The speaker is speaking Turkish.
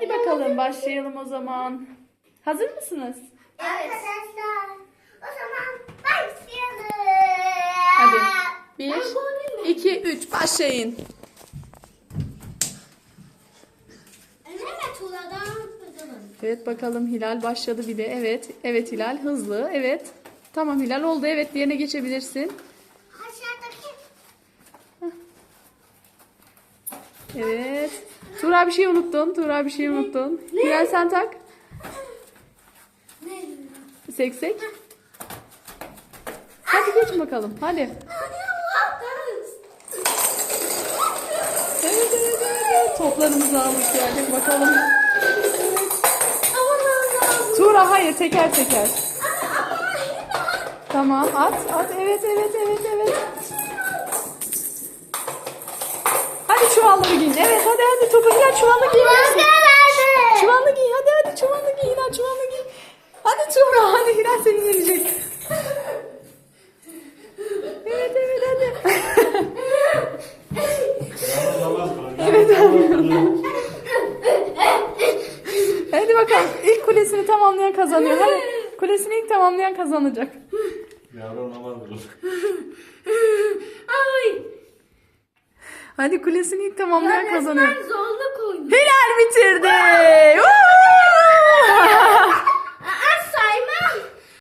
Hadi bakalım başlayalım o zaman. Hazır mısınız? Arkadaşlar o zaman başlayalım. Hadi. Bir, iki, üç başlayın. Evet bakalım. Evet bakalım Hilal başladı bile. Evet. Evet Hilal hızlı. Evet. Tamam Hilal oldu. Evet diğerine geçebilirsin. Aşağıdaki Evet. Tuğra bir şey unuttun. Tuğra bir şey unuttun. Hilal sen tak. ne? Seksek. Hadi geç bakalım. Hadi. Evet evet evet. evet. Toplarımızı aldık geldik bakalım. Tuğra hayır teker teker. Tamam at at evet evet evet evet. Hadi çuvalları giyin. Evet hadi hadi topu Hilal çuvalını giyin. Çuvalını giy hadi hadi çuvalını giy Hilal çuvalını giy. Hadi Tuğra hadi Hilal seni yenecek. Evet evet hadi. evet abi. Hadi bakalım ilk kulesini tamamlayan kazanıyor. Hadi kulesini ilk tamamlayan kazanacak. Yavrum namaz kılın. Hadi kulesini ilk tamamlayan kazanıyor. zorluk oyunu. Hilal bitirdi.